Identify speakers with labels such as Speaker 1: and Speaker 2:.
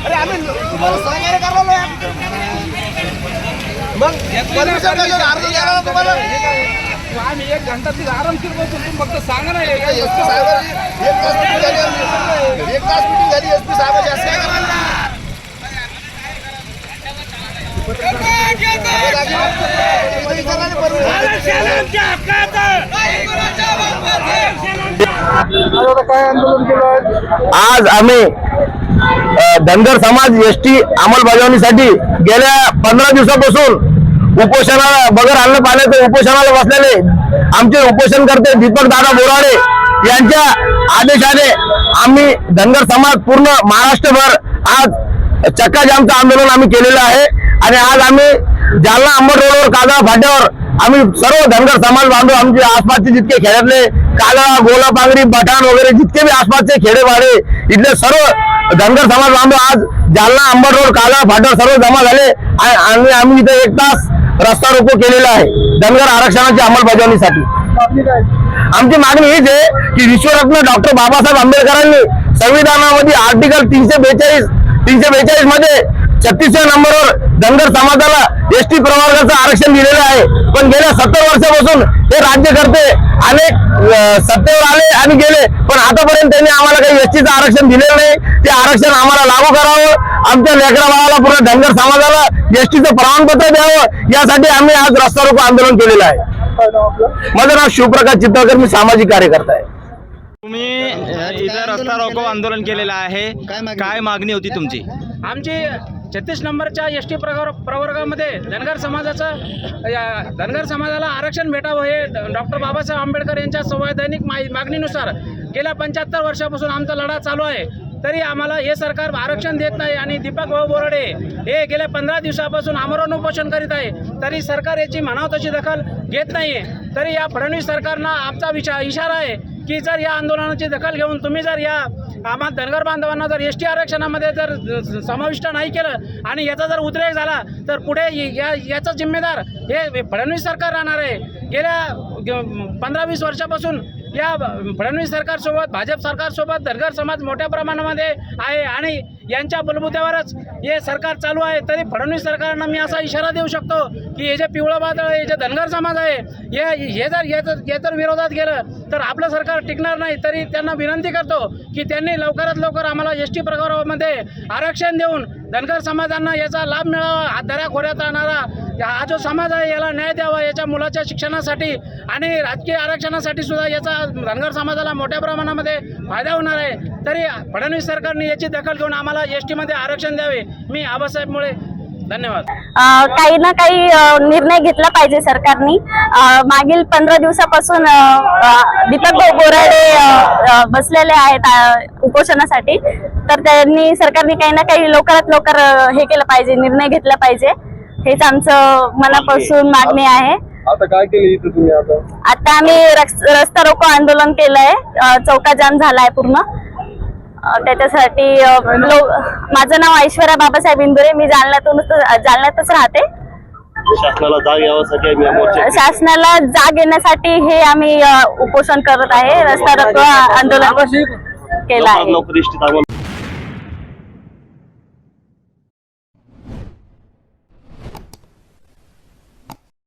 Speaker 1: अरे आम्ही तुम्हाला सहकार्य करायला मग परमिशन
Speaker 2: आम्ही एक घंटा तिथे आरामशीर तुम्ही फक्त सांगा ना एक
Speaker 1: साहेबांची एक तास एक तास मिटिंग झाली एस पी साहेबाची असं
Speaker 3: आज? आम्ही धनगर समाज एस टी अंमलबजावणीसाठी गेल्या पंधरा दिवसापासून उपोषणाला बगर अन्न पाण्याचे उपोषणाला बसलेले आमचे उपोषणकर्ते दीपक दादा बोराडे यांच्या आदेशाने आम्ही धनगर समाज पूर्ण महाराष्ट्रभर आज चक्का जामचं आंदोलन आम्ही केलेलं आहे. आणि आज आम्ही जालना अंबड रोडवर कागळा फाट्यावर आम्ही सर्व धनगर समाज बांधव आमचे आसपासचे जितके खेड्यातले काला गोला पांगरी वगैरे जितके बी आसपासचे खेडेवाडे इथले सर्व धनगर समाज बांधव आज जालना अंबड रोड काला फाटा सर्व जमा झाले. आणि आणि आम्ही इथे एक तास रस्ता रोको केलेला आहे धनगर आरक्षणाच्या अंमलबजावणीसाठी. आमची मागणी हीच आहे की विश्वरत्न डॉक्टर बाबासाहेब आंबेडकरांनी संविधानामध्ये आर्टिकल तीनशे बेचाळीस तीनशे बेचाळीसमध्ये छत्तीसव्या नंबरवर धनगर समाजाला एस टी प्रवर्गाचं आरक्षण दिलेलं आहे. पण गेल्या सत्तर वर्षापासून हे राज्यकर्ते अनेक सत्तेवर आले आणि गेले. पण आतापर्यंत त्यांनी आम्हाला काही एस टीचं आरक्षण दिलेलं नाही. ते आरक्षण आम्हाला लागू करावं. आमच्या लेकरा बाळाला पूर्ण धनगर समाजाला एस टीचं प्रमाणपत्र द्यावं. यासाठी आम्ही आज रस्ता रोको आंदोलन केलेलं आहे. माझं नाव शिवप्रकाश चित्तळकर. मी सामाजिक कार्यकर्ता आहे.
Speaker 4: तुम्ही इथं रस्ता रोको आंदोलन केलेलं आहे. काय मागणी होती तुमची?
Speaker 2: आमची छत्तीस नंबरच्या एस टी प्रवर प्रवर्गामध्ये धनगर समाजाचं या धनगर समाजाला आरक्षण भेटावं हे डॉक्टर बाबासाहेब आंबेडकर यांच्या संवैधानिक मा मागणीनुसार गेल्या पंच्याहत्तर वर्षापासून आमचा लढा चालू आहे. तरी आम्हाला हे सरकार आरक्षण देत नाही आणि दीपक भाऊ बोराडे हे गेल्या पंधरा दिवसापासून आमरण उपोषण करीत आहे. तरी सरकार याची म्हणाव तशी दखल घेत नाही आहे तरी या फडणवीस सरकारनं आमचा विचार इशारा आहे की जर या आंदोलनाची दखल घेऊन तुम्ही जर या आम्हा धनगर बांधवांना जर एस टी आरक्षणामध्ये जर समाविष्ट नाही केलं आणि याचा जर उद्रेक झाला तर पुढे या याचा जिम्मेदार हे फडणवीस सरकार राहणार आहे. गेल्या पंधरा वीस वर्षापासून या फडणवीस सरकारसोबत भाजप सरकारसोबत धनगर समाज मोठ्या प्रमाणामध्ये आहे आणि यांच्या बलबुत्यावरच हे सरकार चालू आहे तरी फडणवीस सरकारनं मी असा इशारा देऊ शकतो की हे जे पिवळं बादळ आहे हे जे धनगर समाज आहे हे हे जर हे जर हे जर विरोधात गेलं तर आपलं सरकार टिकणार नाही तरी त्यांना विनंती करतो की त्यांनी लवकरात लवकर आम्हाला एस टी प्रकारामध्ये आरक्षण देऊन धनगर समाजांना याचा लाभ मिळावा हा दऱ्याखोऱ्यात राहणारा हा जो समाज आहे याला न्याय द्यावा याच्या मुलाच्या शिक्षणासाठी आणि राजकीय आरक्षणासाठी सुद्धा याचा धनगर समाजाला मोठ्या प्रमाणामध्ये फायदा होणार आहे. तरी फडणवीस सरकारने याची दखल घेऊन आम्हाला एस टीमध्ये आरक्षण द्यावे मी आबासाहेब मुळे धन्यवाद
Speaker 5: काही ना काही निर्णय घेतला पाहिजे सरकारनी. मागील पंधरा दिवसापासून दीपक भाऊ बोराडे बसलेले आहेत उपोषणासाठी. तर त्यांनी सरकारने काही ना काही लवकरात लवकर हे केलं पाहिजे निर्णय घेतला पाहिजे. हेच आमचं मनापासून मागणी आहे.
Speaker 1: आता काय केलं इथं तुम्ही आता?
Speaker 5: आता आम्ही रस- रस्ता रोको आंदोलन केलंय. चौका जाम झालाय पूर्ण. अ, त्याच्यासाठी माझं नाव ऐश्वर्या बाबासाहेब इंदुरे मी जालन्यातूनच जालन्यातच राहते.
Speaker 3: शासनाला जाग
Speaker 5: शासनाला जाग येण्यासाठी हे आम्ही उपोषण करत आहे. रस्ता रोको आंदोलन केलं आहे.